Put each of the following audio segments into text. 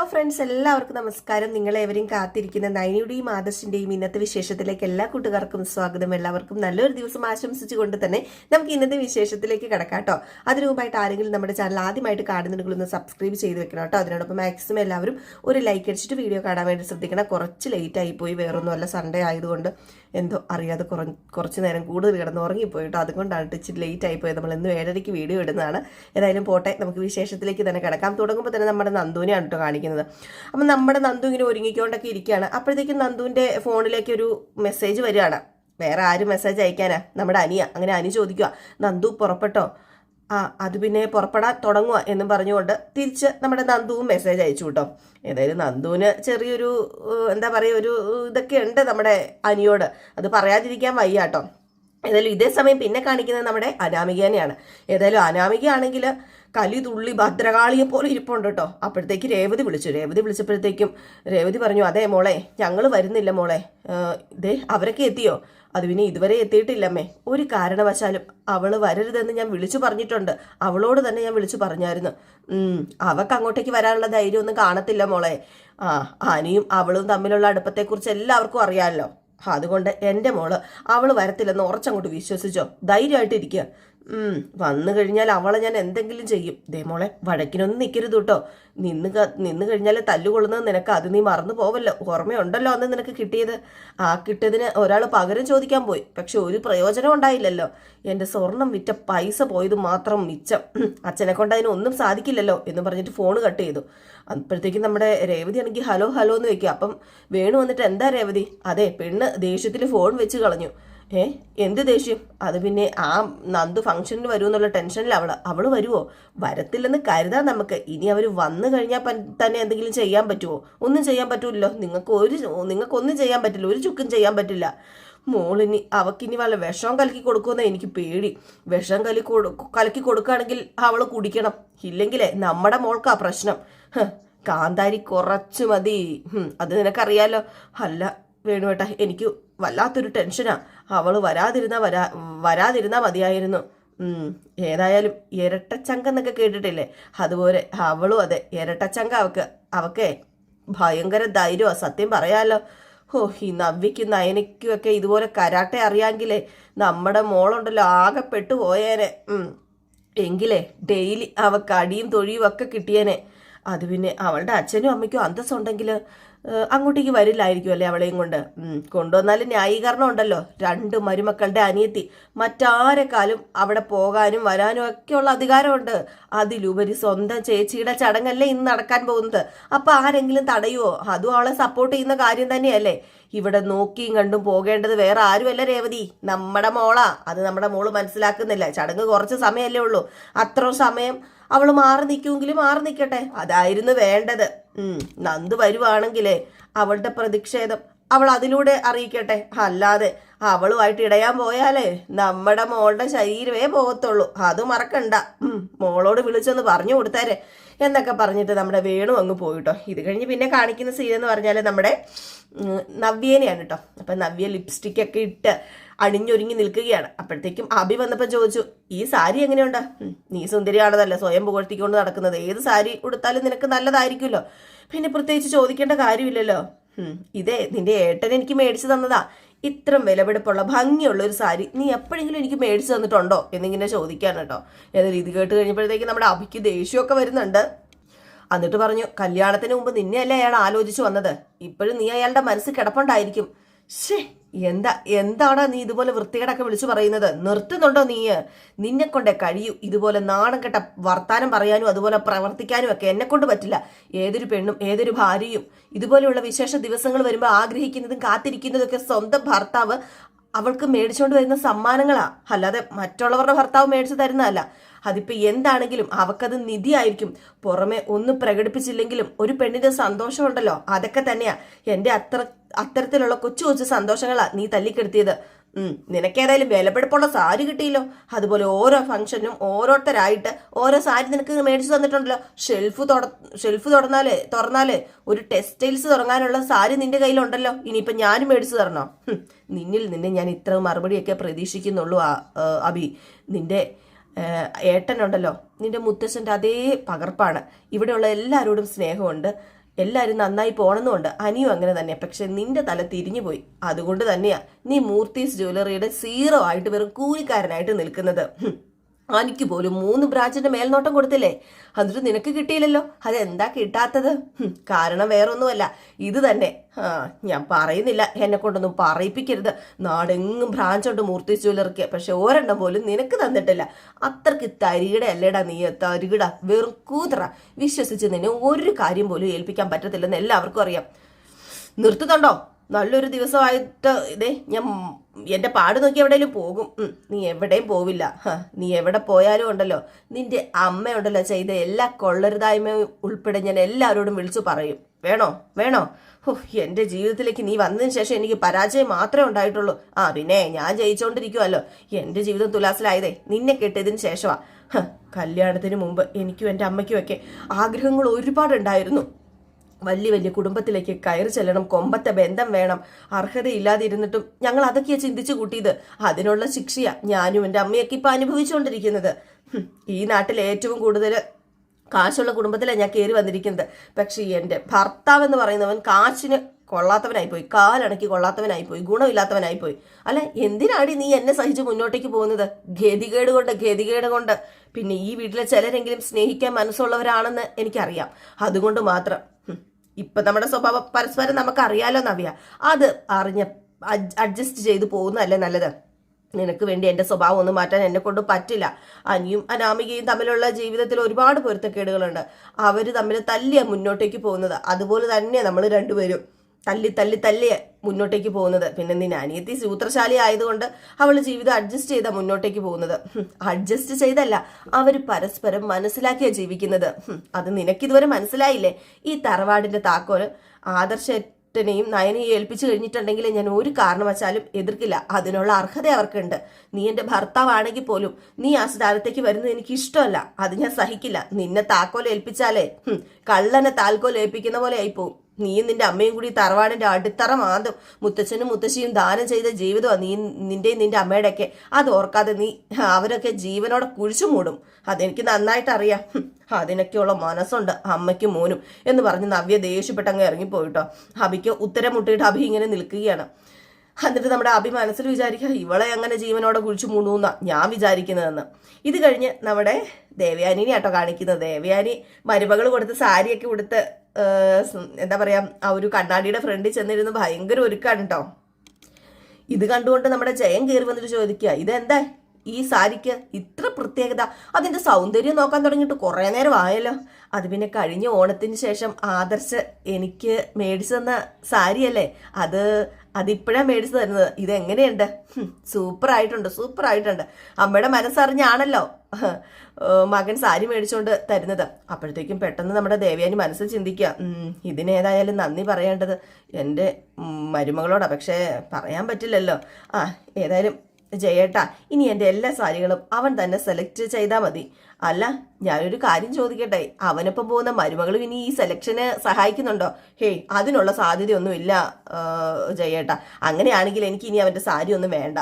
Hello friends എല്ലാവർക്കും നമസ്കാരം. നിങ്ങളെവരെയും കാത്തിരിക്കുന്ന നൈനിയുടെയും ആദർശിന്റെയും ഇന്നത്തെ വിശേഷത്തിലേക്ക് എല്ലാ കൂട്ടുകാർക്കും സ്വാഗതം. എല്ലാവർക്കും നല്ലൊരു ദിവസം ആശംസിച്ചുകൊണ്ട് തന്നെ നമുക്ക് ഇന്നത്തെ വിശേഷത്തിലേക്ക് കിടക്കാം കേട്ടോ. അതിനു മുമ്പായിട്ട് ആരെങ്കിലും നമ്മുടെ ചാനൽ ആദ്യമായിട്ട് കാണുന്നുണ്ടെങ്കിൽ ഒന്ന് സബ്സ്ക്രൈബ് ചെയ്ത് വെക്കണം കേട്ടോ. അതിനോടൊപ്പം മാക്സിമം എല്ലാവരും ഒരു ലൈക്ക് അടിച്ചിട്ട് വീഡിയോ കാണാൻ വേണ്ടി ശ്രദ്ധിക്കണം. കുറച്ച് ലേറ്റ് ആയി പോയി. വേറൊന്നുമല്ല. സൺഡേ ആയതുകൊണ്ട് എന്തോ അറിയാതെ കുറ കുറച്ച് നേരം കൂടുതൽ കിടന്ന് ഉറങ്ങിപ്പോയിട്ടോ അതുകൊണ്ടാണ് ഇച്ചിരി ലേറ്റ് ആയി പോയത് നമ്മൾ ഇന്ന് ഏഴരയ്ക്ക് വീഡിയോ ഇടുന്നതാണ്. ഏതായാലും പോട്ടെ നമുക്ക് വിശേഷത്തിലേക്ക് തന്നെ കിടക്കാം. തുടങ്ങുമ്പോൾ തന്നെ നമ്മുടെ നന്ദുവിനെയാണ് കേട്ടോ കാണിക്കുന്നത്. അപ്പം നമ്മുടെ നന്ദു ഇങ്ങനെ ഒരുങ്ങിക്കൊണ്ടൊക്കെ ഇരിക്കുകയാണ് അപ്പോഴത്തേക്കും നന്ദുവിന്റെ ഫോണിലേക്ക് ഒരു മെസ്സേജ് വരികയാണ്. വേറെ ആരും മെസ്സേജ് അയക്കാനാ? നമ്മുടെ അനിയ. അങ്ങനെ അനി ചോദിക്കുക നന്ദു പുറപ്പെട്ടോ? ആ അത് പിന്നെ പുറപ്പെടാൻ തുടങ്ങുക എന്നും പറഞ്ഞുകൊണ്ട് തിരിച്ച് നമ്മുടെ നന്ദുവും മെസ്സേജ് അയച്ചു കേട്ടോ. ഏതായാലും നന്ദുവിന് ചെറിയൊരു എന്താ പറയുക ഒരു ഇതൊക്കെ ഉണ്ട് നമ്മുടെ അനിയോട്. അത് പറയാതിരിക്കാൻ വയ്യ കേട്ടോ. ഏതായാലും ഇതേ സമയം പിന്നെ കാണിക്കുന്നത് നമ്മുടെ അനാമികേനെയാണ്. ഏതായാലും അനാമികയാണെങ്കിൽ കലി തുള്ളി ഭദ്രകാളിയെ പോലെ ഇരിപ്പുണ്ട് കേട്ടോ. അപ്പോഴത്തേക്ക് രേവതി വിളിച്ചു. രേവതി വിളിച്ചപ്പോഴത്തേക്കും രേവതി പറഞ്ഞു അതെ മോളെ ഞങ്ങൾ വരുന്നില്ല മോളെ. ഇതേ അവരൊക്കെ എത്തിയോ? അത് പിന്നെ ഇതുവരെ എത്തിയിട്ടില്ലമ്മേ. ഒരു കാരണവശാലും അവൾ വരരുതെന്ന് ഞാൻ വിളിച്ചു പറഞ്ഞിട്ടുണ്ട്. അവളോട് തന്നെ ഞാൻ വിളിച്ചു പറഞ്ഞായിരുന്നു. അവക്ക് അങ്ങോട്ടേക്ക് വരാനുള്ള ധൈര്യമൊന്നും കാണത്തില്ല മോളെ. ആ അനിയും അവളും തമ്മിലുള്ള അടുപ്പത്തെക്കുറിച്ച് എല്ലാവർക്കും അറിയാമല്ലോ. അതുകൊണ്ട് എന്റെ മോൾ അവൾ വരത്തില്ലെന്ന് ഉറച്ചങ്ങോട്ട് വിശ്വസിച്ചോ. ധൈര്യമായിട്ട് ഇരിക്കുക ഉം വന്നു കഴിഞ്ഞാൽ അവളെ ഞാൻ എന്തെങ്കിലും ചെയ്യും. ദേമോളെ വഴക്കിനൊന്നും നിൽക്കരുത് കേട്ടോ. നിന്ന് നിന്ന് കഴിഞ്ഞാൽ തല്ലുകൊള്ളുന്നത് നിനക്ക് അത് നീ മറന്നു പോവല്ലോ. ഓർമ്മയുണ്ടല്ലോ അന്ന് നിനക്ക് കിട്ടിയത്. ആ കിട്ടിയതിന് ഒരാൾ പകരം ചോദിക്കാൻ പോയി. പക്ഷെ ഒരു പ്രയോജനം ഉണ്ടായില്ലല്ലോ. എന്റെ സ്വർണം വിറ്റ പൈസ പോയത് മാത്രം മിച്ചം. അച്ഛനെ കൊണ്ട് അതിനൊന്നും സാധിക്കില്ലല്ലോ എന്ന് പറഞ്ഞിട്ട് ഫോൺ കട്ട് ചെയ്തു. അപ്പോഴത്തേക്കും നമ്മുടെ രേവതി ആണെങ്കിൽ ഹലോ ഹലോ എന്ന് വെക്കുക അപ്പം വേണു വന്നിട്ട് എന്താ രേവതി? അതെ പെണ്ണ് ദേഷ്യത്തിൽ ഫോൺ വെച്ച് കളഞ്ഞു. ഏ എന്ത് ദേഷ്യം? അത് പിന്നെ ആ നന്ദു ഫംഗ്ഷനിൽ വരുമെന്നുള്ള ടെൻഷനിൽ അവൾ അവൾ വരുമോ വരത്തില്ലെന്ന് കരുതാൻ നമുക്ക്. ഇനി അവർ വന്നു കഴിഞ്ഞാൽ തന്നെ എന്തെങ്കിലും ചെയ്യാൻ പറ്റുമോ ഒന്നും ചെയ്യാൻ പറ്റൂല്ലോ നിങ്ങൾക്ക് ഒരു നിങ്ങൾക്കൊന്നും ചെയ്യാൻ പറ്റില്ല. ഒരു ചുക്കും ചെയ്യാൻ പറ്റില്ല. മോളിനി അവക്കിനി വല്ല വിഷം കലക്കി കൊടുക്കുമെന്ന് എനിക്ക് പേടി. വിഷം കലി കലക്കി കൊടുക്കുകയാണെങ്കിൽ അവൾ കുടിക്കണം. ഇല്ലെങ്കിലേ നമ്മുടെ മോൾക്കാ പ്രശ്നം. കാന്താരി കുറച്ച് മതി. അത് നിനക്കറിയാലോ? അല്ല വേണുവേട്ടാ എനിക്ക് വല്ലാത്തൊരു ടെൻഷനാ. അവൾ വരാതിരുന്ന വരാ വരാതിരുന്നാ മതിയായിരുന്നു. ഏതായാലും ഇരട്ടച്ചങ്കെന്നൊക്കെ കേട്ടിട്ടില്ലേ? അതുപോലെ അവളും അതെ ഇരട്ടച്ചങ്ക അവക്ക് അവക്കേ ഭയങ്കര ധൈര്യമാ സത്യം പറയാലോ. ഓ ഈ നവ്യക്കും നയനയ്ക്കും ഒക്കെ ഇതുപോലെ കരാട്ടെ അറിയാമെങ്കിലേ നമ്മുടെ മോളുണ്ടല്ലോ ആകെ പെട്ടു പോയേനെ എങ്കിലേ ഡെയിലി അവക്ക് അടിയും തൊഴിയും ഒക്കെ കിട്ടിയേനെ. അത് പിന്നെ അവളുടെ അച്ഛനും അമ്മയ്ക്കും അന്തസ്സുണ്ടെങ്കിൽ അങ്ങോട്ടേക്ക് വരില്ലായിരിക്കും അല്ലേ അവളെയും കൊണ്ട്? കൊണ്ടുവന്നാലും ന്യായീകരണം ഉണ്ടല്ലോ. രണ്ട് മരുമക്കളുടെ അനിയത്തി. മറ്റാരെക്കാളും അവിടെ പോകാനും വരാനും ഒക്കെയുള്ള അധികാരമുണ്ട്. അതിലുപരി സ്വന്തം ചേച്ചിയുടെ ചടങ്ങല്ലേ ഇന്ന് നടക്കാൻ പോകുന്നത്. അപ്പൊ ആരെങ്കിലും തടയുമോ അതും അവളെ സപ്പോർട്ട് ചെയ്യുന്ന കാര്യം തന്നെയല്ലേ. ഇവിടെ നോക്കിയും കണ്ടും പോകേണ്ടത് വേറെ ആരുമല്ല രേവതി. നമ്മുടെ മോളാ. അത് നമ്മുടെ മോൾ മനസ്സിലാക്കുന്നില്ല. ചടങ്ങ് കുറച്ച് സമയമല്ലേ ഉള്ളൂ. അത്ര സമയം അവൾ മാറി നിൽക്കുമെങ്കിലും മാറി നിൽക്കട്ടെ. അതായിരുന്നു വേണ്ടത്. നന്ദു വരുവാണെങ്കിലേ അവളുടെ പ്രതിഷേധം അവൾ അതിലൂടെ അറിയിക്കട്ടെ. അല്ലാതെ അവളുമായിട്ട് ഇടയാൻ പോയാലേ നമ്മുടെ മോളുടെ ശരീരമേ പോകത്തുള്ളൂ. അത് മറക്കണ്ട. മോളോട് വിളിച്ചൊന്ന് പറഞ്ഞു കൊടുത്താരെ എന്നൊക്കെ പറഞ്ഞിട്ട് നമ്മുടെ വേണു അങ്ങ് പോയിട്ടോ. ഇത് കഴിഞ്ഞ് പിന്നെ കാണിക്കുന്ന സീൻ എന്ന് പറഞ്ഞാൽ നമ്മുടെ നവ്യേനെയാണ് കേട്ടോ. അപ്പം നവ്യ ലിപ്സ്റ്റിക്കൊക്കെ ഇട്ട് അണിഞ്ഞൊരുങ്ങി നിൽക്കുകയാണ്. അപ്പോഴത്തേക്കും അഭി വന്നപ്പോൾ ചോദിച്ചു ഈ സാരി എങ്ങനെയുണ്ട്? നീ സുന്ദരിയാണെന്നല്ല സ്വയം പുകഴ്ത്തിക്കൊണ്ട് നടക്കുന്നത്. ഏത് സാരി ഉടുത്താലും നിനക്ക് നല്ലതായിരിക്കുമല്ലോ. പിന്നെ പ്രത്യേകിച്ച് ചോദിക്കേണ്ട കാര്യമില്ലല്ലോ. ഇതേ നിന്റെ ഏട്ടൻ എനിക്ക് മേടിച്ചു തന്നതാ. ഇത്രയും വിലപിടിപ്പുള്ള ഭംഗിയുള്ള ഒരു സാരി നീ എപ്പോഴെങ്കിലും എനിക്ക് മേടിച്ചു തന്നിട്ടുണ്ടോ? എന്നിങ്ങനെ ചോദിക്കാൻ കേട്ടോ. ഏതായാലും ഇത് കേട്ട് കഴിഞ്ഞപ്പോഴത്തേക്ക് നമ്മുടെ അഭിക്ക് ദേഷ്യമൊക്കെ വരുന്നുണ്ട്. എന്നിട്ട് പറഞ്ഞു കല്യാണത്തിന് മുമ്പ് നിന്നെയല്ലേ അയാൾ ആലോചിച്ചു വന്നത്? ഇപ്പോഴും നീ അയാളുടെ മനസ്സ് കിടപ്പുണ്ടായിരിക്കും. ഷേ എന്താ എന്താണ് നീ ഇതുപോലെ വൃത്തികേടൊക്കെ വിളിച്ചു പറയുന്നത്? നിർത്തുന്നുണ്ടോ നീ നിന്നെ കൊണ്ടേ കഴിയൂ. ഇതുപോലെ നാണം കെട്ട വർത്താനം പറയാനും അതുപോലെ പ്രവർത്തിക്കാനും ഒക്കെ എന്നെ കൊണ്ട് പറ്റില്ല. ഏതൊരു പെണ്ണും ഏതൊരു ഭാര്യയും. ഇതുപോലെയുള്ള വിശേഷ ദിവസങ്ങൾ വരുമ്പോൾ ആഗ്രഹിക്കുന്നതും കാത്തിരിക്കുന്നതും ഒക്കെ സ്വന്തം ഭർത്താവ് അവൾക്ക് മേടിച്ചുകൊണ്ട് വരുന്ന സമ്മാനങ്ങളാ. അല്ലാതെ മറ്റുള്ളവരുടെ ഭർത്താവ് മേടിച്ചു തരുന്നതല്ല. അതിപ്പോ എന്താണെങ്കിലും അവക്കത് നിധിയായിരിക്കും. പുറമെ ഒന്നും പ്രകടിപ്പിച്ചില്ലെങ്കിലും ഒരു പെണ്ണിന്റെ സന്തോഷമുണ്ടല്ലോ. അതൊക്കെ തന്നെയാ. എന്റെ അത്ര അത്തരത്തിലുള്ള കൊച്ചു കൊച്ചു സന്തോഷങ്ങളാ നീ തല്ലിക്കെടുത്തിയത്. നിനക്കേതായാലും വിലപിടിപ്പുള്ള സാരി കിട്ടിയില്ലോ. അതുപോലെ ഓരോ ഫംഗ്ഷനും ഓരോരുത്തരായിട്ട് ഓരോ സാരി നിനക്ക് മേടിച്ചു തന്നിട്ടുണ്ടല്ലോ. ഷെൽഫ് തുറ ഷെൽഫ് തുറന്നാലേ തുറന്നാലേ ഒരു ടെക്സ്റ്റൈൽസ് തുടങ്ങാനുള്ള സാരി നിന്റെ കയ്യിലുണ്ടല്ലോ. ഇനിയിപ്പം ഞാനും മേടിച്ചു തരണോ? നിന്നിൽ നിന്നെ ഞാൻ ഇത്ര മറുപടിയൊക്കെ പ്രതീക്ഷിക്കുന്നുള്ളൂ അബി. നിന്റെ ഏട്ടനുണ്ടല്ലോ. നിന്റെ മുത്തശ്ശന്റെ അതേ പകർപ്പാണ്. ഇവിടെയുള്ള എല്ലാവരോടും സ്നേഹമുണ്ട്. എല്ലാവരും നന്നായി പോണെന്നുണ്ട്. അനിയും അങ്ങനെ തന്നെ. പക്ഷെ നിന്റെ തല തിരിഞ്ഞു പോയി. അതുകൊണ്ട് തന്നെയാ നീ മൂർത്തീസ് ജ്വല്ലറിയുടെ സീറോ ആയിട്ട് വെറും കൂലിക്കാരനായിട്ട് നിൽക്കുന്നത്. ഹും. പോലും മൂന്ന് ബ്രാഞ്ചിന്റെ മേൽനോട്ടം കൊടുത്തില്ലേ? എന്നിട്ട് നിനക്ക് കിട്ടിയില്ലല്ലോ. അതെന്താ കിട്ടാത്തത്? കാരണം വേറൊന്നുമല്ല. ഇത് തന്നെ. ആ ഞാൻ പറയുന്നില്ല. എന്നെ കൊണ്ടൊന്നും പറയിപ്പിക്കരുത്. നാടെങ്ങും ബ്രാഞ്ചുണ്ട് മൂർത്തി ജ്വല്ലറിക്ക് പക്ഷെ ഒരെണ്ണം പോലും നിനക്ക് തന്നിട്ടില്ല. അത്രയ്ക്ക് തരികിട അല്ലേടാ നീ? തരികിട. വെറും കൂതറ. വിശ്വസിച്ച് നിന്നെ ഒരു കാര്യം പോലും ഏൽപ്പിക്കാൻ പറ്റത്തില്ലെന്ന് എല്ലാവർക്കും അറിയാം. നിർത്തുന്നുണ്ടോ? നല്ലൊരു ദിവസമായിട്ട് ഇതേ ഞാൻ എന്റെ പാട് നോക്കി എവിടെയെങ്കിലും പോകും. നീ എവിടെയും പോവില്ല. നീ എവിടെ പോയാലും ഉണ്ടല്ലോ. നിന്റെ അമ്മയുണ്ടല്ലോ ചെയ്ത എല്ലാ കൊള്ളരുതായ്മയും ഉൾപ്പെടെ ഞാൻ എല്ലാവരോടും വിളിച്ചു പറയും. വേണോ? വേണോ? ഹോ എന്റെ ജീവിതത്തിലേക്ക് നീ വന്നതിന് ശേഷം എനിക്ക് പരാജയം മാത്രമേ ഉണ്ടായിട്ടുള്ളൂ. ആ പിന്നെ ഞാൻ ജയിച്ചുകൊണ്ടിരിക്കുമല്ലോ എന്റെ ജീവിതം തുലാസിലായതേ നിന്നെ കെട്ടിയതിന് ശേഷമാ. കല്യാണത്തിന് മുമ്പ് എനിക്കും എന്റെ അമ്മയ്ക്കും ഒക്കെ ആഗ്രഹങ്ങൾ ഒരുപാടുണ്ടായിരുന്നു. വലിയ വലിയ കുടുംബത്തിലേക്ക് കയറി ചെല്ലണം കൊമ്പത്തെ ബന്ധം വേണം അർഹതയില്ലാതിരുന്നിട്ടും ഞങ്ങൾ അതൊക്കെയാ ചിന്തിച്ചു കൂട്ടിയത്. അതിനുള്ള ശിക്ഷയാ ഞാനും എന്റെ അമ്മയൊക്കെ ഇപ്പൊ അനുഭവിച്ചുകൊണ്ടിരിക്കുന്നത്. ഈ നാട്ടിൽ ഏറ്റവും കൂടുതൽ കാശുള്ള കുടുംബത്തിലാണ് ഞാൻ കയറി വന്നിരിക്കുന്നത്. പക്ഷേ എന്റെ ഭർത്താവ് എന്ന് പറയുന്നവൻ കാശിന് കൊള്ളാത്തവനായിപ്പോയി കാലണക്കി കൊള്ളാത്തവനായിപ്പോയി ഗുണമില്ലാത്തവനായിപ്പോയി. അല്ല എന്തിനാടി നീ എന്നെ സഹിച്ച് മുന്നോട്ടേക്ക് പോകുന്നത്? ഗതികേട് കൊണ്ട് ഗതികേട് കൊണ്ട്. പിന്നെ ഈ വീട്ടിലെ ചിലരെങ്കിലും സ്നേഹിക്കാൻ മനസ്സുള്ളവരാണെന്ന് എനിക്കറിയാം. അതുകൊണ്ട് മാത്രം. ഇപ്പൊ നമ്മുടെ സ്വഭാവം പരസ്പരം നമുക്കറിയാലോ നവ്യ. അത് അറിഞ്ഞ അഡ്ജസ്റ്റ് ചെയ്ത് പോകുന്നതല്ലേ നല്ലത്? നിനക്ക് വേണ്ടി എന്റെ സ്വഭാവം ഒന്നും മാറ്റാൻ എന്നെ കൊണ്ട് പറ്റില്ല. അനിയും അനാമികയും തമ്മിലുള്ള ജീവിതത്തിൽ ഒരുപാട് പൊരുത്തക്കേടുകളുണ്ട്. അവർ തമ്മിൽ തല്ലിയ മുന്നോട്ടേക്ക് പോകുന്നത്. അതുപോലെ തന്നെ നമ്മൾ രണ്ടുപേരും. തല്ലി തല്ലി തല്ലി മുന്നോട്ടേക്ക് പോകുന്നത്. പിന്നെ നിന്നെ അനിയത്തി സൂത്രശാലി ആയതുകൊണ്ട് അവൾ ജീവിതം അഡ്ജസ്റ്റ് ചെയ്താ മുന്നോട്ടേക്ക് പോകുന്നത്. അഡ്ജസ്റ്റ് ചെയ്തല്ല അവർ പരസ്പരം മനസ്സിലാക്കിയാ ജീവിക്കുന്നത്. അത് നിനക്കിതുവരെ മനസ്സിലായില്ലേ? ഈ തറവാടിന്റെ താക്കോൽ ആദർശനെയും നയനെയും ഏൽപ്പിച്ചു കഴിഞ്ഞിട്ടുണ്ടെങ്കിൽ ഞാൻ ഒരു കാരണവശാലും എതിർക്കില്ല. അതിനുള്ള അർഹത അവർക്കുണ്ട്. നീ എന്റെ ഭർത്താവാണെങ്കിൽ പോലും നീ ആ സ്ഥാനത്തേക്ക് വരുന്നത് എനിക്ക് ഇഷ്ടമല്ല. അത് ഞാൻ സഹിക്കില്ല. നിന്നെ താക്കോൽ ഏൽപ്പിച്ചാലേ കള്ളനെ താൽക്കോൽ ഏൽപ്പിക്കുന്ന പോലെ ആയിപ്പോവും. നീയും നിന്റെ അമ്മയും കൂടി തറവാടിന്റെ അടിത്തറ മാന്തും. മുത്തച്ഛനും മുത്തശ്ശിയും ദാനം ചെയ്ത ജീവിതമാണ് നീ നിന്റെയും നിന്റെ അമ്മയുടെ ഒക്കെ അത് ഓർക്കാതെ നീ അവരൊക്കെ ജീവനോടെ കുഴിച്ചു മൂടും. അതെനിക്ക് നന്നായിട്ട് അറിയാം അതിനൊക്കെയുള്ള മനസ്സുണ്ട് അമ്മയ്ക്കും മോനും എന്ന് പറഞ്ഞ് നവ്യ ദേഷ്യപ്പെട്ടങ്ങ് ഇറങ്ങിപ്പോയിട്ടോ. അബിക്ക് ഉത്തരം മുട്ടിയിട്ട് അഭി ഇങ്ങനെ നിൽക്കുകയാണ്. എന്നിട്ട് നമ്മുടെ അഭി മനസ്സിൽ വിചാരിക്കുക ഇവളെ അങ്ങനെ ജീവനോടെ കുഴിച്ചു മൂടുന്ന ഞാൻ വിചാരിക്കുന്നതെന്ന്. ഇത് കഴിഞ്ഞ് നമ്മുടെ ദേവയാനിനെ ആട്ടോ കാണിക്കുന്നത്. ദേവയാനി മരുമകൾ കൊടുത്ത് സാരിയൊക്കെ കൊടുത്ത് എന്താ പറയാ ആ ഒരു കണ്ണാടിയുടെ ഫ്രണ്ടിൽ ചെന്നിരുന്ന് ഭയങ്കര ഒരുക്കാണ് കേട്ടോ ഇത് കണ്ടുകൊണ്ട് നമ്മുടെ ജയൻ കയറി വന്നിട്ട് ചോദിക്കുക ഇതെന്താ? ഈ സാരിക്ക് ഇത്ര പ്രത്യേകത? അതിന്റെ സൗന്ദര്യം നോക്കാൻ തുടങ്ങിയിട്ട് കുറെ നേരം ആയല്ലോ. അത് പിന്നെ കഴിഞ്ഞ ഓണത്തിന് ശേഷം ആദർശ് എനിക്ക് മേടിച്ചു തന്ന സാരിയല്ലേ? അത് അതിപ്പോഴാണ് മേടിച്ചു തരുന്നത്. ഇതെങ്ങനെയുണ്ട്? സൂപ്പർ ആയിട്ടുണ്ട് സൂപ്പർ ആയിട്ടുണ്ട് അമ്മയുടെ മനസ്സറിഞ്ഞാണല്ലോ മകൻ സാരി മേടിച്ചുകൊണ്ട് തരുന്നത്. അപ്പോഴത്തേക്കും പെട്ടെന്ന് നമ്മുടെ ദേവയാനി മനസ്സ് ചിന്തിക്കുക ഇതിനേതായാലും നന്ദി പറയേണ്ടത്. എന്റെ മരുമകളോടാണ് മരുമകളോടാ പക്ഷേ പറയാൻ പറ്റില്ലല്ലോ. ആ ഏതായാലും ജയേട്ടാ ഇനി എന്റെ എല്ലാ സാരികളും അവൻ തന്നെ സെലക്ട് ചെയ്താൽ മതി. അല്ല ഞാനൊരു കാര്യം ചോദിക്കട്ടെ? അവനൊപ്പം പോകുന്ന മരുമകളും ഇനി ഈ സെലക്ഷന് സഹായിക്കുന്നുണ്ടോ? ഹേയ് അതിനുള്ള സാധ്യതയൊന്നുമില്ല ജയേട്ടാ. അങ്ങനെയാണെങ്കിൽ എനിക്ക് ഇനി അവന്റെ സാരി ഒന്നും വേണ്ട.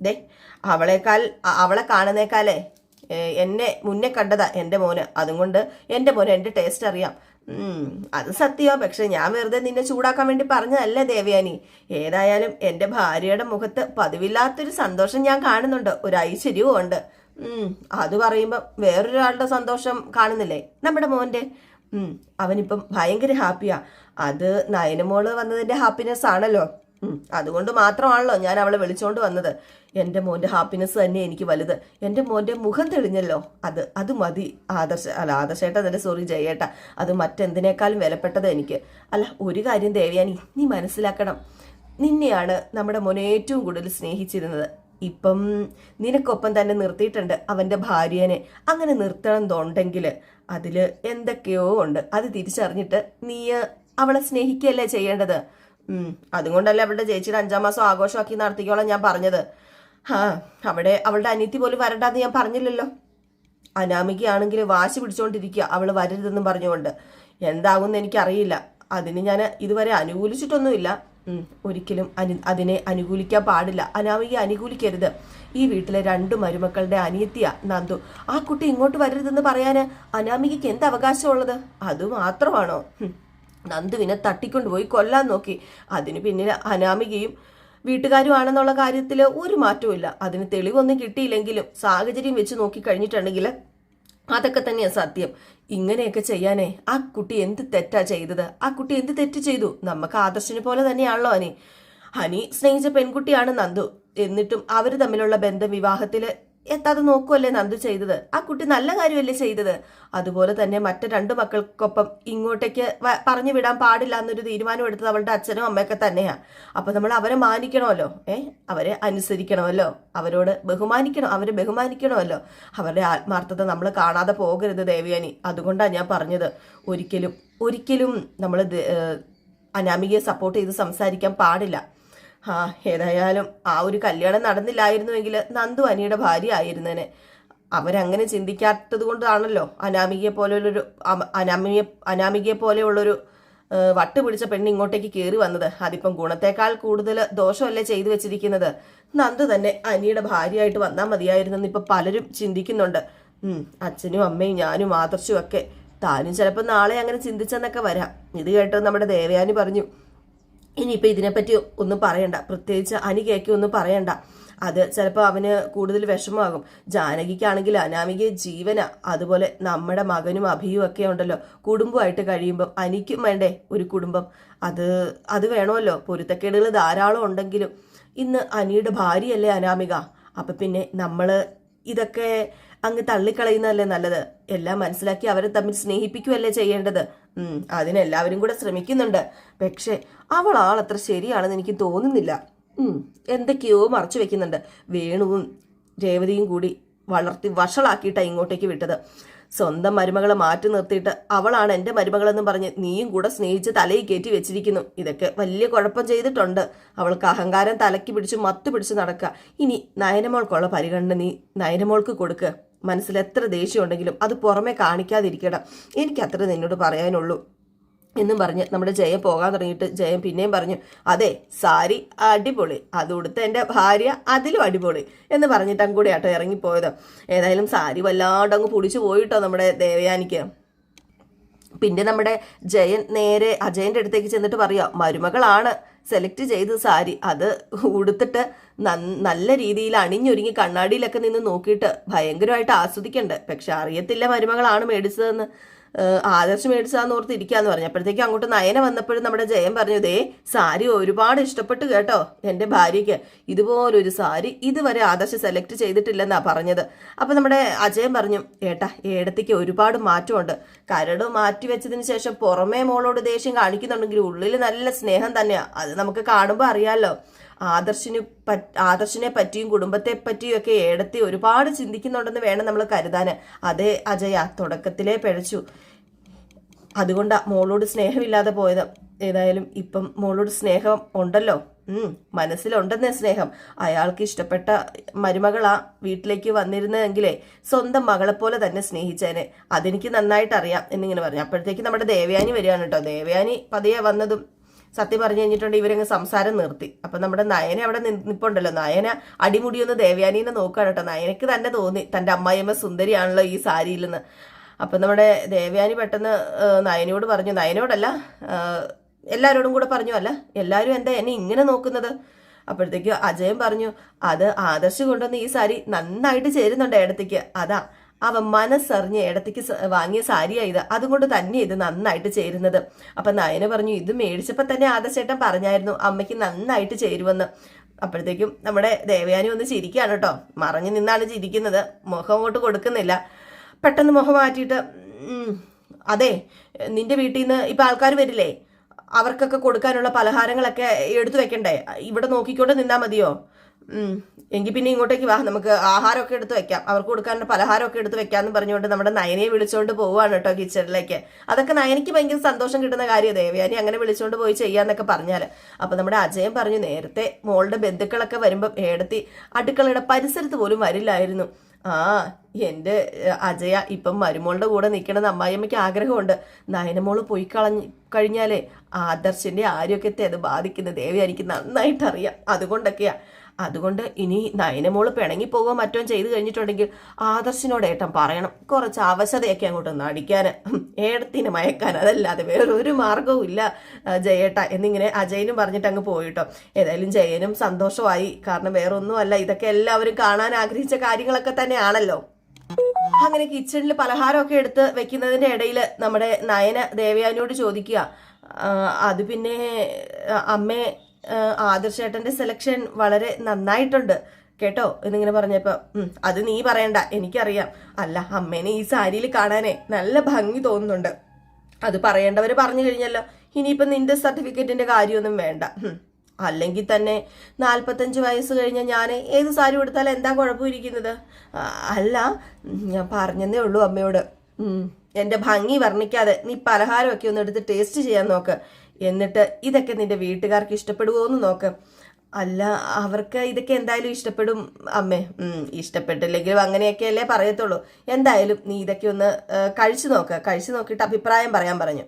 ദേ അവളെക്കാൾ അവളെ കാണുന്നേക്കാലേ എന്നെ മുന്നേ കണ്ടതാ എന്റെ മോന്. അതുകൊണ്ട് എന്റെ മോന് എന്റെ ടേസ്റ്റ് അറിയാം. അത് സത്യമാ പക്ഷെ ഞാൻ വെറുതെ നിന്നെ ചൂടാക്കാൻ വേണ്ടി പറഞ്ഞതല്ല ദേവയാനി. ഏതായാലും എന്റെ ഭാര്യയുടെ മുഖത്ത് പതിവില്ലാത്തൊരു സന്തോഷം ഞാൻ കാണുന്നുണ്ട്. ഒരു ഐശ്വര്യവും ഉണ്ട്. അത് പറയുമ്പോൾ വേറൊരാളുടെ സന്തോഷം കാണുന്നില്ലേ? നമ്മുടെ മോന്റെ. അവനിപ്പം ഭയങ്കര ഹാപ്പിയാ. അത് നയനമോൾ വന്നതിന്റെ ഹാപ്പിനെസ് ആണല്ലോ അതുകൊണ്ട് മാത്രമാണല്ലോ ഞാൻ അവളെ വിളിച്ചോണ്ട് വന്നത്. എന്റെ മോന്റെ ഹാപ്പിനെസ് തന്നെ എനിക്ക് വലുത്. എന്റെ മോന്റെ മുഖം തെളിഞ്ഞല്ലോ. അത് അത് മതി. ആദർശ അല്ല ആദർശേട്ട തന്നെ സോറി ജയേട്ട. അത് മറ്റെന്തിനേക്കാളും വിലപ്പെട്ടത് എനിക്ക്. അല്ല ഒരു കാര്യം ദേവയാനി നീ മനസ്സിലാക്കണം. നിന്നെയാണ് നമ്മുടെ മോനെ ഏറ്റവും കൂടുതൽ സ്നേഹിച്ചിരുന്നത്. ഇപ്പം നിനക്കൊപ്പം തന്നെ നിർത്തിയിട്ടുണ്ട് അവന്റെ ഭാര്യനെ. അങ്ങനെ നിർത്തണം എന്നുണ്ടെങ്കിൽ അതിൽ എന്തൊക്കെയോ ഉണ്ട്. അത് തിരിച്ചറിഞ്ഞിട്ട് നീ അവളെ സ്നേഹിക്കുകയല്ലേ ചെയ്യേണ്ടത്? അതുകൊണ്ടല്ലേ അവളുടെ ചേച്ചിയുടെ അഞ്ചാം മാസം ആഘോഷമാക്കി നടത്തിക്കോളാം ഞാൻ പറഞ്ഞത്. ആ അവിടെ അവളുടെ അനിയത്തി പോലും വരണ്ടെന്ന് ഞാൻ പറഞ്ഞില്ലല്ലോ. അനാമികയാണെങ്കിൽ വാശി പിടിച്ചുകൊണ്ടിരിക്കുക അവൾ വരരുതെന്നും പറഞ്ഞുകൊണ്ട്. എന്താകുമെന്ന് എനിക്കറിയില്ല. അതിന് ഞാൻ ഇതുവരെ അനുകൂലിച്ചിട്ടൊന്നുമില്ല. ഒരിക്കലും അനു അതിനെ അനുകൂലിക്കാൻ പാടില്ല. അനാമിക അനുകൂലിക്കരുത്. ഈ വീട്ടിലെ രണ്ടു മരുമക്കളുടെ അനിയത്തിയ നന്ദു. ആ കുട്ടി ഇങ്ങോട്ട് വരരുതെന്ന് പറയാന് അനാമികയ്ക്ക് എന്ത് അവകാശമുള്ളത്? അത് മാത്രമാണോ? ഹും. നന്ദുവിനെ തട്ടിക്കൊണ്ടുപോയി കൊല്ലാൻ നോക്കി. അതിന് പിന്നിൽ അനാമികയും വീട്ടുകാരുമാണെന്നുള്ള കാര്യത്തിൽ ഒരു മാറ്റവുമില്ല. അതിന് തെളിവൊന്നും കിട്ടിയില്ലെങ്കിലും സാഹചര്യം വെച്ച് നോക്കി കഴിഞ്ഞിട്ടുണ്ടെങ്കിൽ അതൊക്കെ തന്നെയാണ് സത്യം. ഇങ്ങനെയൊക്കെ ചെയ്യാനേ ആ കുട്ടി എന്ത് തെറ്റാ ചെയ്തത്? ആ കുട്ടി എന്ത് തെറ്റ് ചെയ്തു? നമുക്ക് ആദർശിനെ പോലെ തന്നെയാണല്ലോ അനി. ഹനി സ്നേഹിച്ച പെൺകുട്ടിയാണ് നന്ദു. എന്നിട്ടും അവർ തമ്മിലുള്ള ബന്ധം വിവാഹത്തിൽ എത്താതെ നോക്കുമല്ലേ നന്ദു ചെയ്തത്? ആ കുട്ടി നല്ല കാര്യമല്ലേ ചെയ്തത്? അതുപോലെ തന്നെ മറ്റു രണ്ട് മക്കൾക്കൊപ്പം ഇങ്ങോട്ടേക്ക് പറഞ്ഞു വിടാൻ പാടില്ല എന്നൊരു തീരുമാനം എടുത്തത് അവളുടെ അച്ഛനും അമ്മയൊക്കെ തന്നെയാ. അപ്പൊ നമ്മൾ അവരെ മാനിക്കണമല്ലോ ഏ? അവരെ അനുസരിക്കണമല്ലോ അവരോട് ബഹുമാനിക്കണം അവരെ ബഹുമാനിക്കണമല്ലോ. അവരുടെ ആത്മാർത്ഥത നമ്മൾ കാണാതെ പോകരുത് ദേവയാനി. അതുകൊണ്ടാണ് ഞാൻ പറഞ്ഞത്. ഒരിക്കലും ഒരിക്കലും നമ്മൾ അനാമികയെ സപ്പോർട്ട് ചെയ്ത് സംസാരിക്കാൻ പാടില്ല. ആ ഏതായാലും ആ ഒരു കല്യാണം നടന്നില്ലായിരുന്നുവെങ്കിൽ നന്ദു അനിയുടെ ഭാര്യ ആയിരുന്നേനെ. അവരങ്ങനെ ചിന്തിക്കാത്തത് കൊണ്ടാണല്ലോ അനാമികയെ പോലെയുള്ളൊരു അനാമികയെ അനാമികയെ പോലെയുള്ളൊരു വട്ട് പിടിച്ച പെണ്ണ് ഇങ്ങോട്ടേക്ക് കയറി വന്നത്. അതിപ്പം ഗുണത്തേക്കാൾ കൂടുതൽ ദോഷമല്ലേ ചെയ്തു വെച്ചിരിക്കുന്നത്. നന്ദു തന്നെ അനിയുടെ ഭാര്യയായിട്ട് വന്നാൽ മതിയായിരുന്നെന്ന് ഇപ്പം പലരും ചിന്തിക്കുന്നുണ്ട്. അച്ഛനും അമ്മയും ഞാനും ആദർശും ഒക്കെ താനും ചിലപ്പോൾ നാളെ അങ്ങനെ ചിന്തിച്ചെന്നൊക്കെ വരാം. ഇത് കേട്ടോ നമ്മുടെ ദേവയാനി പറഞ്ഞു ഇനിയിപ്പോൾ ഇതിനെപ്പറ്റി ഒന്നും പറയണ്ട. പ്രത്യേകിച്ച് അനി കേക്ക് ഒന്നും പറയണ്ട. അത് ചിലപ്പോൾ അവന് കൂടുതൽ വിഷമമാകും. ജാനകിക്കാണെങ്കിൽ അനാമിക ജീവന അതുപോലെ നമ്മുടെ മകനും അഭിയും ഒക്കെ ഉണ്ടല്ലോ. കുടുംബമായിട്ട് കഴിയുമ്പം അനിക്കും വേണ്ടേ ഒരു കുടുംബം? അത് അത് വേണമല്ലോ. പൊരുത്തക്കേടുകൾ ധാരാളം ഉണ്ടെങ്കിലും ഇന്ന് അനിയുടെ ഭാര്യയല്ലേ അനാമിക? അപ്പം പിന്നെ നമ്മൾ ഇതൊക്കെ അങ്ങ് തള്ളിക്കളയുന്നതല്ലേ നല്ലത്? എല്ലാം മനസ്സിലാക്കി അവരെ തമ്മിൽ സ്നേഹിപ്പിക്കുകയല്ലേ ചെയ്യേണ്ടത്? അതിനെല്ലാവരും കൂടെ ശ്രമിക്കുന്നുണ്ട്. പക്ഷേ അവൾ ആളത്ര ശരിയാണെന്ന് എനിക്ക് തോന്നുന്നില്ല. എന്തൊക്കെയോ മറച്ചു വെക്കുന്നുണ്ട്. വേണുവും രേവതിയും കൂടി വളർത്തി വഷളാക്കിയിട്ടാണ് ഇങ്ങോട്ടേക്ക് വിട്ടത്. സ്വന്തം മരുമകളെ മാറ്റി നിർത്തിയിട്ട് അവളാണ് എന്റെ മരുമകളെന്ന് പറഞ്ഞ് നീയും കൂടെ സ്നേഹിച്ച് തലയിൽ കയറ്റി വെച്ചിരിക്കുന്നു. ഇതൊക്കെ വലിയ കുഴപ്പം ചെയ്തിട്ടുണ്ട്. അവൾക്ക് അഹങ്കാരം തലയ്ക്ക് പിടിച്ച് മത്ത് പിടിച്ച് നടക്കുക. ഇനി നയനമോൾക്കുള്ള പരിഗണന നീ നയനമോൾക്ക് കൊടുക്കുക മനസ്സിൽ എത്ര ദേഷ്യം ഉണ്ടെങ്കിലും അത് പുറമെ കാണിക്കാതിരിക്കണം എനിക്ക് അത്ര നിന്നോട് പറയാനുള്ളൂ. എന്നും പറഞ്ഞ് നമ്മുടെ ജയം പോകാൻ തുടങ്ങിയിട്ട് ജയം പിന്നെയും പറഞ്ഞു അതെ സാരി അടിപൊളി. അത് ഉടുത്ത എന്റെ ഭാര്യ അതിലും അടിപൊളി. എന്ന് പറഞ്ഞിട്ടും കൂടെ ആട്ടോ ഇറങ്ങിപ്പോയത്. ഏതായാലും സാരി വല്ലാണ്ട് അങ്ങ് പൊടിച്ചു പോയിട്ടോ നമ്മുടെ ദേവയാനിക്ക്. പിന്നെ നമ്മുടെ ജയൻ നേരെ അജയന്റെ അടുത്തേക്ക് ചെന്നിട്ട് പറയാം മരുമകളാണ്. സെലക്ട് ചെയ്ത സാരി അത് ഉടുത്തിട്ട് നല്ല രീതിയിൽ അണിഞ്ഞൊരുങ്ങി കണ്ണാടിയിലൊക്കെ നിന്ന് നോക്കിയിട്ട് ഭയങ്കരമായിട്ട് ആസ്വദിക്കണ്ട്? പക്ഷെ അറിയത്തില്ല മരുമകളാണ് മേടിച്ചതെന്ന്. ആദർശ് മേടിച്ചാന്ന് ഓർത്ത് ഇരിക്കാന്ന് പറഞ്ഞു. അപ്പോഴത്തേക്കും അങ്ങോട്ട് നയന വന്നപ്പോഴും നമ്മുടെ ജയൻ പറഞ്ഞു ദേ സാരി ഒരുപാട് ഇഷ്ടപ്പെട്ടു കേട്ടോ എന്റെ ഭാര്യയ്ക്ക്. ഇതുപോലൊരു സാരി ഇതുവരെ ആദർശ് സെലക്ട് ചെയ്തിട്ടില്ലെന്നാ പറഞ്ഞത്. അപ്പൊ നമ്മുടെ അജയൻ പറഞ്ഞു ഏട്ടാ ഏടത്തേക്ക് ഒരുപാട് മാറ്റമുണ്ട്. കരട് മാറ്റി വെച്ചതിന് ശേഷം പുറമേ മോളോട് ദേഷ്യം കാണിക്കുന്നുണ്ടെങ്കിൽ ഉള്ളിൽ നല്ല സ്നേഹം തന്നെയാ. അത് നമുക്ക് കാണുമ്പോൾ അറിയാലോ. ആദർശിന് പറ്റ് ആദർശിനെ പറ്റിയും കുടുംബത്തെ പറ്റിയും ഒക്കെ ഏടത്തി ഒരുപാട് ചിന്തിക്കുന്നുണ്ടെന്ന് വേണം നമ്മൾ കരുതാൻ. അതെ അജയ തുടക്കത്തിലേ പിഴച്ചു. അതുകൊണ്ടാ മോളോട് സ്നേഹമില്ലാതെ പോയത്. ഏതായാലും ഇപ്പം മോളോട് സ്നേഹം ഉണ്ടല്ലോ. മനസ്സിലുണ്ടെന്നേ സ്നേഹം. അയാൾക്ക് ഇഷ്ടപ്പെട്ട മരുമകളാ വീട്ടിലേക്ക് വന്നിരുന്നതെങ്കിലേ സ്വന്തം മകളെ പോലെ തന്നെ സ്നേഹിച്ചേനെ. അതെനിക്ക് നന്നായിട്ട് അറിയാം എന്നിങ്ങനെ പറഞ്ഞു. അപ്പോഴത്തേക്ക് നമ്മുടെ ദേവയാനി വരികയാണ് കേട്ടോ. ദേവയാനി പതിയെ വന്നതും സത്യം പറഞ്ഞു കഴിഞ്ഞിട്ടുണ്ട് ഇവരങ്ങ് സംസാരം നിർത്തി. അപ്പൊ നമ്മുടെ നയന അവിടെ നിൽപ്പുണ്ടല്ലോ നയന അടിമുടിയൊന്ന് ദേവയാനീനെ നോക്കുകയാണ് കേട്ടോ. നയനക്ക് തന്നെ തോന്നി തന്റെ അമ്മായിയമ്മ സുന്ദരിയാണല്ലോ ഈ സാരിയിൽ നിന്ന് അപ്പൊ നമ്മുടെ ദേവയാനി പെട്ടെന്ന് നയനയോട് പറഞ്ഞു നയനോടല്ല എല്ലാവരോടും കൂടെ പറഞ്ഞു അല്ല എല്ലാവരും എന്താ എന്നെ ഇങ്ങനെ നോക്കുന്നത്? അപ്പോഴത്തേക്ക് അജയൻ പറഞ്ഞു അത് ആദർശ് കൊണ്ടുവന്ന ഈ സാരി നന്നായിട്ട് ചേരുന്നുണ്ട് ഏടത്തേക്ക്. അതാ അവൻ മനസ്സറിഞ്ഞ് ഇടത്തേക്ക് വാങ്ങിയ സാരിയാണ് ഇത്. അതുകൊണ്ട് തന്നെ ഇത് നന്നായിട്ട് ചേരുന്നത്. അപ്പൊ നയന പറഞ്ഞു ഇത് മേടിച്ചപ്പോ തന്നെ ആദർശേട്ടൻ പറഞ്ഞായിരുന്നു അമ്മയ്ക്ക് നന്നായിട്ട് ചേരുമെന്ന് അപ്പോഴത്തേക്കും നമ്മുടെ ദേവയാനി ഒന്ന് ചിരിക്കുകയാണ് കേട്ടോ. മറഞ്ഞു നിന്നാണ് ചിരിക്കുന്നത്. മുഖം അങ്ങോട്ട് കൊടുക്കുന്നില്ല. പെട്ടെന്ന് മുഖം മാറ്റിയിട്ട് അതെ നിന്റെ വീട്ടിൽ നിന്ന് ഇപ്പൊ ആൾക്കാർ വരില്ലേ? അവർക്കൊക്കെ കൊടുക്കാനുള്ള പലഹാരങ്ങളൊക്കെ എടുത്തു വെക്കണ്ടേ? ഇവിടെ നോക്കിക്കൊണ്ട് നിന്നാ മതിയോ. എങ്കിൽ പിന്നെ ഇങ്ങോട്ടേക്ക് വാ നമുക്ക് ആഹാരമൊക്കെ എടുത്ത് വെക്കാം. അവർക്ക് കൊടുക്കാനുള്ള പലഹാരമൊക്കെ എടുത്ത് വെക്കാന്ന് പറഞ്ഞുകൊണ്ട് നമ്മുടെ നയനയെ വിളിച്ചുകൊണ്ട് പോവാണ് കേട്ടോ കിച്ചണിലേക്ക്. അതൊക്കെ നയനയ്ക്ക് ഭയങ്കര സന്തോഷം കിട്ടുന്ന കാര്യം ദേവയാനി അങ്ങനെ വിളിച്ചുകൊണ്ട് പോയി ചെയ്യാന്നൊക്കെ പറഞ്ഞാൽ. അപ്പൊ നമ്മുടെ അജയൻ പറഞ്ഞു നേരത്തെ മോളുടെ ബന്ധുക്കളൊക്കെ വരുമ്പം ഏടത്തി അടുക്കളയുടെ പരിസരത്ത് പോലും വരില്ലായിരുന്നു. ആ എന്റെ അജയ ഇപ്പം മരുമോളുടെ കൂടെ നിൽക്കണമെന്ന് അമ്മായിയമ്മയ്ക്ക് ആഗ്രഹമുണ്ട്. നയനമോൾ പോയി കളഞ്ഞ് കഴിഞ്ഞാലേ ആദർശിന്റെ ആരോഗ്യത്തെ അത് ബാധിക്കുന്ന ദേവി എനിക്ക് നന്നായിട്ട് അറിയാം അതുകൊണ്ടൊക്കെയാ. അതുകൊണ്ട് ഇനി നയനമോൾ പിണങ്ങി പോവുക മറ്റോ ചെയ്തു കഴിഞ്ഞിട്ടുണ്ടെങ്കിൽ ആദർശിനോട് ഏട്ടൻ പറയണം. കുറച്ച് അവശതയൊക്കെ അങ്ങോട്ട് നടിക്കാൻ ഏടത്തിന് മയക്കാൻ അതല്ലാതെ വേറൊരു മാർഗവും ഇല്ല ജയേട്ട. എന്നിങ്ങനെ അജയനും പറഞ്ഞിട്ട് അങ്ങ് പോയിട്ടോ. ഏതായാലും ജയനും സന്തോഷമായി. കാരണം വേറൊന്നുമല്ല ഇതൊക്കെ എല്ലാവരും കാണാൻ ആഗ്രഹിച്ച കാര്യങ്ങളൊക്കെ തന്നെയാണല്ലോ. അങ്ങനെ കിച്ചണിൽ പലഹാരമൊക്കെ എടുത്ത് വെക്കുന്നതിന്റെ ഇടയിൽ നമ്മുടെ നയന ദേവയാനിയോട് ചോദിക്കുക "ആ, അത് പിന്നെ അമ്മേ ആ, ആദർശേട്ടന്റെ സെലക്ഷൻ വളരെ നന്നായിട്ടുണ്ട്. കേട്ടോ? എന്നിങ്ങനെ പറഞ്ഞപ്പോൾ അത് നീ പറയണ്ട എനിക്കറിയാം. അല്ല അമ്മേനെ ഈ സാരിയിൽ കാണാനേ നല്ല ഭംഗി തോന്നുന്നുണ്ട്. അത് പറയേണ്ടവര് പറഞ്ഞു കഴിഞ്ഞല്ലോ. ഇനിയിപ്പം നിന്റെ സർട്ടിഫിക്കറ്റിന്റെ കാര്യമൊന്നും വേണ്ട. അല്ലെങ്കിൽ തന്നെ നാൽപ്പത്തഞ്ച് വയസ്സ് കഴിഞ്ഞ ഞാൻ ഏത് സാരി കൊടുത്താലും എന്താ കുഴപ്പമിരിക്കുന്നത്? അല്ല ഞാൻ പറഞ്ഞതേ ഉള്ളൂ അമ്മയോട്. എന്റെ ഭംഗി വർണിക്കാതെ നീ പലഹാരമൊക്കെ ഒന്ന് എടുത്ത് ടേസ്റ്റ് ചെയ്യാൻ നോക്ക്. എന്നിട്ട് ഇതൊക്കെ നിന്റെ വീട്ടുകാർക്ക് ഇഷ്ടപ്പെടുമോ എന്ന് നോക്ക്. അല്ല അവർക്ക് ഇതൊക്കെ എന്തായാലും ഇഷ്ടപ്പെടും. അമ്മേ ഇഷ്ടപ്പെട്ടില്ലെങ്കിലും അങ്ങനെയൊക്കെയല്ലേ പറയത്തുള്ളൂ. എന്തായാലും നീ ഇതൊക്കെ ഒന്ന് കഴിച്ചു നോക്ക്. കഴിച്ചു നോക്കിയിട്ട് അഭിപ്രായം പറയാൻ പറഞ്ഞു.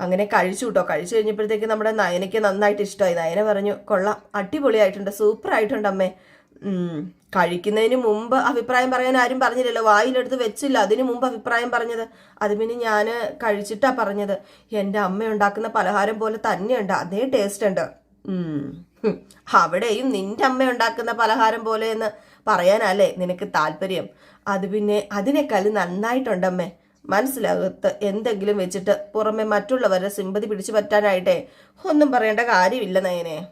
അങ്ങനെ കഴിച്ചു കേട്ടോ കഴിച്ചു കഴിഞ്ഞപ്പോഴത്തേക്ക് നമ്മുടെ നയനയ്ക്ക് നന്നായിട്ട് ഇഷ്ടമായി. നയന പറഞ്ഞു കൊള്ളാം. അടിപൊളിയായിട്ടുണ്ട്. സൂപ്പർ ആയിട്ടുണ്ട് അമ്മേ. കഴിക്കുന്നതിന് മുമ്പ് അഭിപ്രായം പറയാൻ ആരും പറഞ്ഞില്ലല്ലോ. വായിലെടുത്ത് വെച്ചില്ല. അതിനു മുമ്പ് അഭിപ്രായം പറഞ്ഞത്. അത് പിന്നെ ഞാൻ കഴിച്ചിട്ടാ പറഞ്ഞത്. എന്റെ അമ്മ ഉണ്ടാക്കുന്ന പലഹാരം പോലെ തന്നെയുണ്ട്. അതേ ടേസ്റ്റ് ഉണ്ട്. അവിടെയും നിന്റെ അമ്മ ഉണ്ടാക്കുന്ന പലഹാരം പോലെ എന്ന് പറയാനല്ലേ നിനക്ക് താല്പര്യം? അത് പിന്നെ അതിനേക്കാൾ നന്നായിട്ടുണ്ടമ്മേ മനസ്സിലകത്ത് എന്തെങ്കിലും വെച്ചിട്ട് പുറമെ മറ്റുള്ളവരെ സിമ്പതി പിടിച്ചു പറ്റാനായിട്ടേ ഒന്നും പറയേണ്ട കാര്യമില്ല നയനെ.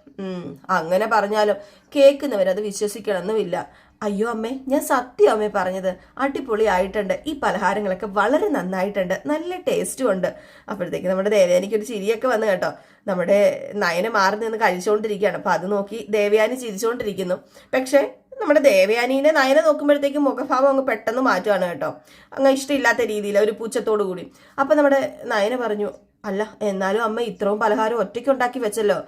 അങ്ങനെ പറഞ്ഞാലും കേൾക്കുന്നവരത് വിശ്വസിക്കണമെന്നുമില്ല. അയ്യോ അമ്മേ ഞാൻ സത്യം അമ്മേ പറഞ്ഞത്. അടിപൊളിയായിട്ടുണ്ട്. ഈ പലഹാരങ്ങളൊക്കെ വളരെ നന്നായിട്ടുണ്ട്. നല്ല ടേസ്റ്റും ഉണ്ട്. അപ്പോഴത്തേക്ക് നമ്മുടെ ദേവയാനിക്ക് ഒരു ചിരിയൊക്കെ വന്നു കേട്ടോ. നമ്മുടെ നയനെ മാറി നിന്ന് കഴിച്ചുകൊണ്ടിരിക്കുകയാണ്. അപ്പൊ അത് നോക്കി ദേവയാനി ചിരിച്ചുകൊണ്ടിരിക്കുന്നു. പക്ഷേ നമ്മുടെ ദേവയാനീനെ നയനെ നോക്കുമ്പോഴത്തേക്കും മുഖഭാവം അങ്ങ് പെട്ടെന്ന് മാറ്റുകയാണ് കേട്ടോ. അങ്ങ് ഇഷ്ടമില്ലാത്ത രീതിയിൽ ഒരു പൂച്ചത്തോടു കൂടി. അപ്പം നമ്മുടെ നയന പറഞ്ഞു അല്ല എന്നാലും അമ്മ ഇത്രയും പലഹാരം ഒറ്റയ്ക്ക് ഉണ്ടാക്കി വെച്ചല്ലോ.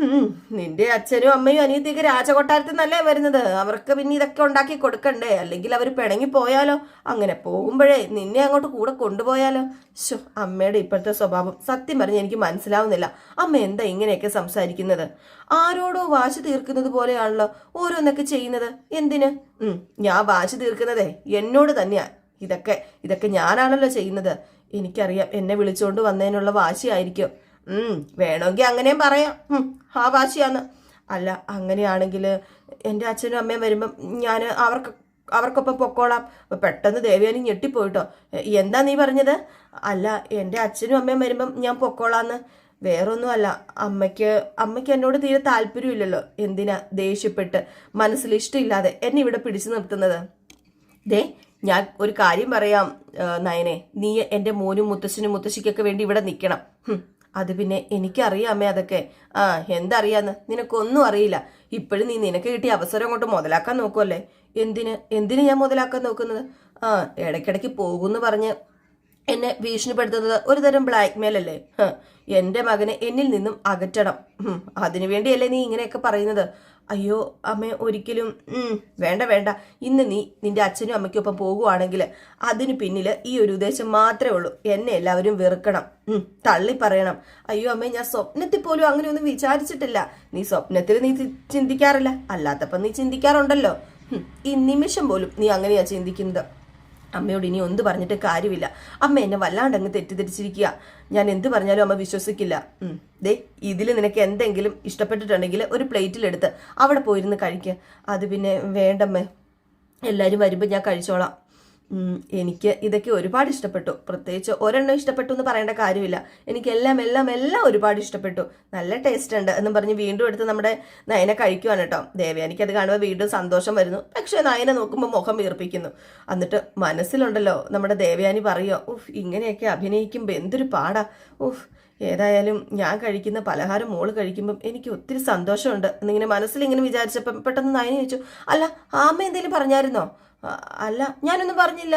നിന്റെ അച്ഛനും അമ്മയും അനിയത്തിയൊക്കെ രാജകൊട്ടാരത്തിൽ നിന്നല്ലേ വരുന്നത്? അവർക്ക് പിന്നെ ഇതൊക്കെ ഉണ്ടാക്കി കൊടുക്കണ്ടേ? അല്ലെങ്കിൽ അവർ പിണങ്ങി പോയാലോ? അങ്ങനെ പോകുമ്പോഴേ നിന്നെ അങ്ങോട്ട് കൂടെ കൊണ്ടുപോയാലോ? ശോ അമ്മയുടെ ഇപ്പോഴത്തെ സ്വഭാവം സത്യം പറഞ്ഞ് എനിക്ക് മനസ്സിലാവുന്നില്ല. അമ്മ എന്താ ഇങ്ങനെയൊക്കെ സംസാരിക്കുന്നത്? ആരോടോ വാശി തീർക്കുന്നത് പോലെയാണല്ലോ ഓരോന്നൊക്കെ ചെയ്യുന്നത്. എന്തിന്? ഞാൻ വാശി തീർക്കുന്നതേ എന്നോട് തന്നെയാ. ഇതൊക്കെ ഇതൊക്കെ ഞാനാണല്ലോ ചെയ്യുന്നത്. എനിക്കറിയാം എന്നെ വിളിച്ചുകൊണ്ട് വന്നതിനുള്ള വാശിയായിരിക്കും. വേണമെങ്കിൽ അങ്ങനെയും പറയാം. ആ വാശിയാന്ന് അല്ല അങ്ങനെയാണെങ്കിൽ എന്റെ അച്ഛനും അമ്മയും വരുമ്പം ഞാൻ അവർക്ക് അവർക്കൊപ്പം പൊക്കോളാം. പെട്ടെന്ന് ദേവയാനി ഞെട്ടിപ്പോയിട്ടോ. "എ, എന്താ നീ പറഞ്ഞത്? അല്ല എന്റെ അച്ഛനും അമ്മയും വരുമ്പം ഞാൻ പൊക്കോളാന്ന്. വേറൊന്നും അല്ല അമ്മയ്ക്ക് അമ്മയ്ക്ക് എന്നോട് തീരെ താല്പര്യമില്ലല്ലോ. എന്തിനാ ദേഷ്യപ്പെട്ട് മനസ്സിൽ ഇഷ്ടമില്ലാതെ എന്നെ ഇവിടെ പിടിച്ചു നിർത്തുന്നത്? ദേ ഞാൻ ഒരു കാര്യം പറയാം നയനെ. നീ എന്റെ മോനും മുത്തശ്ശനും മുത്തശ്ശിക്കൊക്കെ വേണ്ടി ഇവിടെ നിൽക്കണം. അത് പിന്നെ എനിക്കറിയാം അമ്മേ അതൊക്കെ. ആ എന്തറിയാന്ന്? നിനക്കൊന്നും അറിയില്ല. ഇപ്പോഴും നീ നിനക്ക് കിട്ടിയ അവസരം കൊണ്ട് മുതലാക്കാൻ നോക്കുമല്ലേ എന്തിന്? എന്തിന് ഞാൻ മുതലാക്കാൻ നോക്കുന്നത്? ആ ഇടയ്ക്കിടയ്ക്ക് പോകുമെന്ന് പറഞ്ഞ് എന്നെ ഭീഷണിപ്പെടുത്തുന്നത് ഒരു തരം ബ്ലാക്ക് മെയിൽ അല്ലേ എന്റെ മകനെ എന്നിൽ നിന്നും അകറ്റണം. അതിനു അതിനുവേണ്ടിയല്ലേ നീ ഇങ്ങനെയൊക്കെ പറയുന്നത്? അയ്യോ അമ്മേ ഒരിക്കലും വേണ്ട വേണ്ട. ഇന്ന് നീ നിന്റെ അച്ഛനും അമ്മയ്ക്കൊപ്പം പോകുവാണെങ്കിൽ അതിന് പിന്നിൽ ഈ ഒരു ഉദ്ദേശം മാത്രമേ ഉള്ളൂ. എന്നെ എല്ലാവരും വെറുക്കണം. തള്ളി പറയണം. അയ്യോ അമ്മേ ഞാൻ സ്വപ്നത്തിൽ പോലും അങ്ങനെയൊന്നും വിചാരിച്ചിട്ടില്ല. നീ സ്വപ്നത്തിൽ നീ ചിന്തിക്കാറില്ല. അല്ലാത്തപ്പം നീ ചിന്തിക്കാറുണ്ടല്ലോ. ഈ നിമിഷം പോലും നീ അങ്ങനെയാ ചിന്തിക്കുന്നത്. അമ്മയോട് ഇനി ഒന്ന് പറഞ്ഞിട്ട് കാര്യമില്ല. അമ്മ എന്നെ വല്ലാണ്ട് അങ്ങ് തെറ്റിദ്ധരിച്ചിരിക്കുക. ഞാൻ എന്ത് പറഞ്ഞാലും അമ്മ വിശ്വസിക്കില്ല. ദേ ഇതിൽ നിനക്ക് എന്തെങ്കിലും ഇഷ്ടപ്പെട്ടിട്ടുണ്ടെങ്കിൽ ഒരു പ്ലേറ്റിലെടുത്ത് അവിടെ പോയിരുന്ന് കഴിക്കുക അത് പിന്നെ വേണ്ടമ്മേ. എല്ലാവരും വരുമ്പോൾ ഞാൻ കഴിച്ചോളാം. എനിക്ക് ഇതൊക്കെ ഒരുപാട് ഇഷ്ടപ്പെട്ടു. പ്രത്യേകിച്ച് ഒരെണ്ണം ഇഷ്ടപ്പെട്ടു എന്ന് പറയേണ്ട കാര്യമില്ല. എനിക്ക് എല്ലാം എല്ലാം എല്ലാം ഒരുപാട് ഇഷ്ടപ്പെട്ടു. നല്ല ടേസ്റ്റ് ഉണ്ട് എന്നും പറഞ്ഞ് വീണ്ടും എടുത്ത് നമ്മുടെ നയനെ കഴിക്കുവാണ് കേട്ടോ. ദേവി അത് കാണുമ്പോൾ വീണ്ടും സന്തോഷം വരുന്നു. പക്ഷെ നയനെ നോക്കുമ്പോൾ മുഖം വീർപ്പിക്കുന്നു. എന്നിട്ട് മനസ്സിലുണ്ടല്ലോ നമ്മുടെ ദേവയാനി പറയുക ഉഫ് ഇങ്ങനെയൊക്കെ അഭിനയിക്കുമ്പോൾ എന്തൊരു പാടാ. ഉഫ് ഏതായാലും ഞാൻ കഴിക്കുന്ന പലഹാരം മോൾ കഴിക്കുമ്പം എനിക്ക് ഒത്തിരി സന്തോഷമുണ്ട്. എന്നിങ്ങനെ മനസ്സിൽ ഇങ്ങനെ വിചാരിച്ചപ്പം പെട്ടെന്ന് നയന ചോദിച്ചു അല്ല ആമ്മ എന്തെങ്കിലും പറഞ്ഞായിരുന്നോ? "ആ, അല്ല ഞാനൊന്നും പറഞ്ഞില്ല.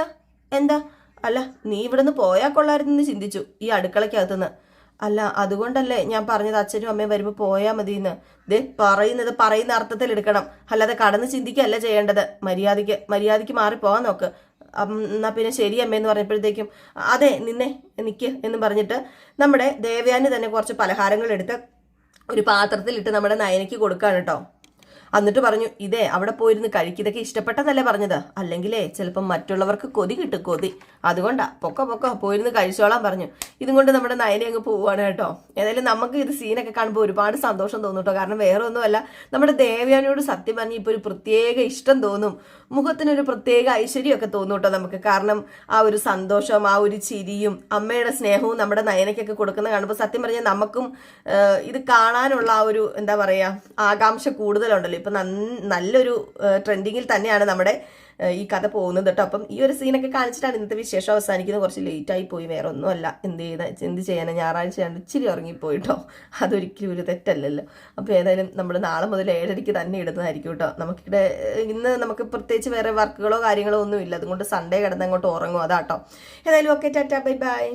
എന്താ? അല്ല നീ ഇവിടുന്ന് പോയാൽ കൊള്ളായിരുന്നെന്ന് ചിന്തിച്ചു ഈ അടുക്കളയ്ക്കകത്തുനിന്ന്. അല്ല അതുകൊണ്ടല്ലേ ഞാൻ പറഞ്ഞത് അച്ഛനും അമ്മയും വരുമ്പോൾ പോയാൽ മതി എന്ന് ദേ പറയുന്നത് പറയുന്ന അർത്ഥത്തിൽ എടുക്കണം. അല്ലാതെ കടന്ന് ചിന്തിക്കുകയല്ല ചെയ്യേണ്ടത്. മര്യാദയ്ക്ക് മര്യാദയ്ക്ക് മാറി പോകാൻ നോക്ക്. എന്നാൽ എന്നാ പിന്നെ ശരി അമ്മയെന്ന് പറഞ്ഞപ്പോഴത്തേക്കും അതെ നിന്നെ നിൽക്ക് എന്ന് പറഞ്ഞിട്ട് നമ്മുടെ ദേവയാനി തന്നെ കുറച്ച് പലഹാരങ്ങൾ എടുത്ത് ഒരു പാത്രത്തിലിട്ട് നമ്മുടെ നയനയ്ക്ക് കൊടുക്കാൻ കേട്ടോ എന്നിട്ട് പറഞ്ഞു ഇതേ അവിടെ പോയിരുന്ന് കഴിക്കിതൊക്കെ ഇഷ്ടപ്പെട്ടതല്ലേ പറഞ്ഞത്? അല്ലെങ്കിലേ ചിലപ്പം മറ്റുള്ളവർക്ക് കൊതി കിട്ടും കൊതി. അതുകൊണ്ടാ പൊക്ക പൊക്ക പോയിരുന്ന് കഴിച്ചോളാം പറഞ്ഞു. ഇതും കൊണ്ട് നമ്മുടെ നയനെ അങ്ങ് പോവാണ് കേട്ടോ. ഏതായാലും നമുക്ക് ഇത് സീനൊക്കെ കാണുമ്പോൾ ഒരുപാട് സന്തോഷം തോന്നും കേട്ടോ. കാരണം വേറെ ഒന്നുമല്ല നമ്മുടെ ദേവയാനിയോട് സത്യം പറഞ്ഞ് ഇപ്പോൾ ഒരു പ്രത്യേക ഇഷ്ടം തോന്നും. മുഖത്തിനൊരു പ്രത്യേക ഐശ്വര്യമൊക്കെ തോന്നും കേട്ടോ നമുക്ക്. കാരണം ആ ഒരു സന്തോഷം ആ ഒരു ചിരിയും അമ്മയുടെ സ്നേഹവും നമ്മുടെ നയനയ്ക്കൊക്കെ കൊടുക്കുന്ന കാണുമ്പോൾ സത്യം പറഞ്ഞാൽ നമുക്കും ഇത് കാണാനുള്ള ആ ഒരു എന്താ പറയുക ആകാംക്ഷ കൂടുതലുണ്ടല്ലോ ഇപ്പം നല്ലൊരു ട്രെൻഡിങ്ങിൽ തന്നെയാണ് നമ്മുടെ ഈ കഥ പോകുന്നത് കേട്ടോ. അപ്പം ഈ ഒരു സീനൊക്കെ കാണിച്ചിട്ടാണ് ഇന്നത്തെ വിശേഷം അവസാനിക്കുന്നത്. കുറച്ച് ലേറ്റ് ആയി പോയി. വേറെ ഒന്നുമല്ല. എന്ത് ചെയ്ത എന്ത് ചെയ്യാനാണ് ഞായറാഴ്ചയാണ് ഇച്ചിരി ഉറങ്ങിപ്പോയി കേട്ടോ. അതൊരിക്കലും ഒരു തെറ്റല്ലല്ലോ. അപ്പോൾ ഏതായാലും നമ്മൾ നാളെ മുതൽ ഏഴരയ്ക്ക് തന്നെ ഇടുന്നതായിരിക്കും കേട്ടോ. നമുക്കിവിടെ ഇന്ന് നമുക്ക് പ്രത്യേകിച്ച് വേറെ വർക്കുകളോ കാര്യങ്ങളോ ഒന്നും ഇല്ല. അതുകൊണ്ട് സൺഡേ കിടന്ന് അങ്ങോട്ട് ഉറങ്ങും. അതാട്ടോ. ഏതായാലും ഓക്കെ ടാറ്റാ. Bye bye.